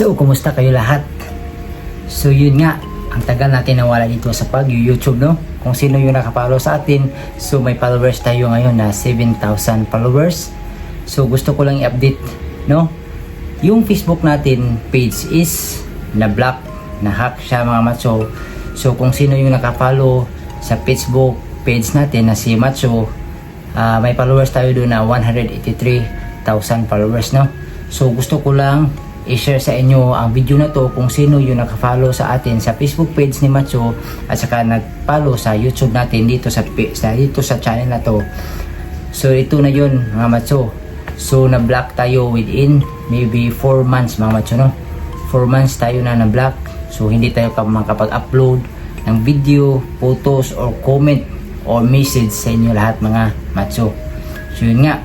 So, kumusta kayo lahat? So, yun nga, ang tagal natin nawala dito sa pag-YouTube, no? Kung sino yung nakapalo sa atin. So, may followers tayo ngayon na 7,000 followers. So, gusto ko lang i-update, no? Yung Facebook natin page is na-block, na-hack siya mga macho. So, kung sino yung nakapalo sa Facebook page natin na si Macho, ah, may followers tayo doon na 183,000 followers, no? So, gusto ko lang i-share sa inyo ang video na to kung sino yung nakafollow sa atin sa Facebook page ni Macho at saka nag-follow sa YouTube natin dito sa, sa dito sa channel na to. So ito na yun mga Macho. So na-block tayo within maybe 4 months mga Macho no. 4 months tayo na na-block. So hindi tayo ka makapag-upload ng video, photos or comment or message sa inyo lahat mga Macho. So yun nga.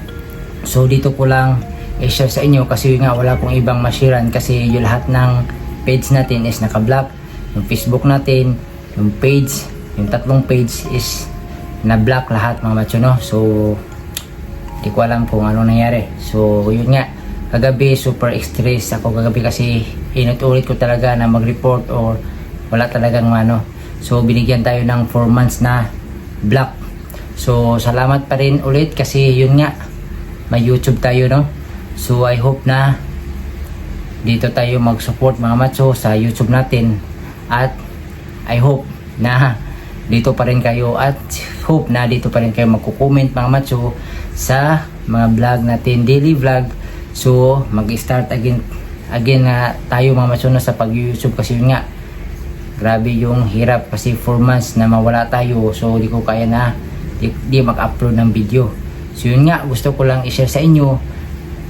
So dito ko lang i-share sa inyo kasi nga wala pong ibang masiran kasi yung lahat ng page natin is naka-block. Yung Facebook natin, yung page, yung tatlong page is na-block lahat mga macho no. So di ko alam kung ano nangyari. So yun nga kagabi super stress ako kagabi kasi inutulit ko talaga na mag-report or wala talagang ano. So binigyan tayo ng 4 months na block. So salamat pa rin ulit kasi yun nga may YouTube tayo no. So I hope na dito tayo mag-support mga macho sa YouTube natin. At I hope na dito pa rin kayo. At hope na dito pa rin kayo magko-comment mga macho sa mga vlog natin daily vlog. So mag-start again again na tayo mga macho na sa pag-YouTube. Kasi yun nga grabe yung hirap kasi 4 months na mawala tayo. So di ko kaya na di, di mag-upload ng video. So yun nga gusto ko lang i-share sa inyo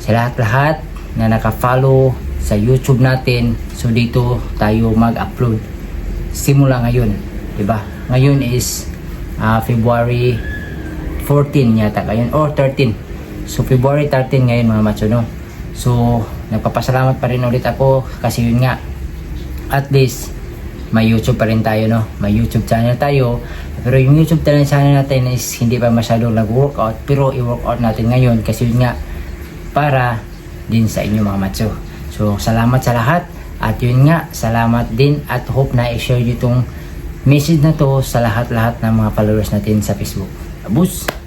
sa lahat-lahat na naka-follow sa YouTube natin. So dito tayo mag-upload simula ngayon, 'di ba? Ngayon is ah, February 14 yata ngayon or 13. So February 13 ngayon mga macho no. So nagpapasalamat pa rin ulit ako kasi yun nga at least may YouTube pa rin tayo no. May YouTube channel tayo. Pero yung YouTube channel natin is hindi pa masyadong nag-workout pero i-workout natin ngayon kasi yun nga para din sa inyo mga macho. So, salamat sa lahat. At yun nga, salamat din at hope na i-share nyo itong message na to sa lahat-lahat ng mga followers natin sa Facebook. Abus!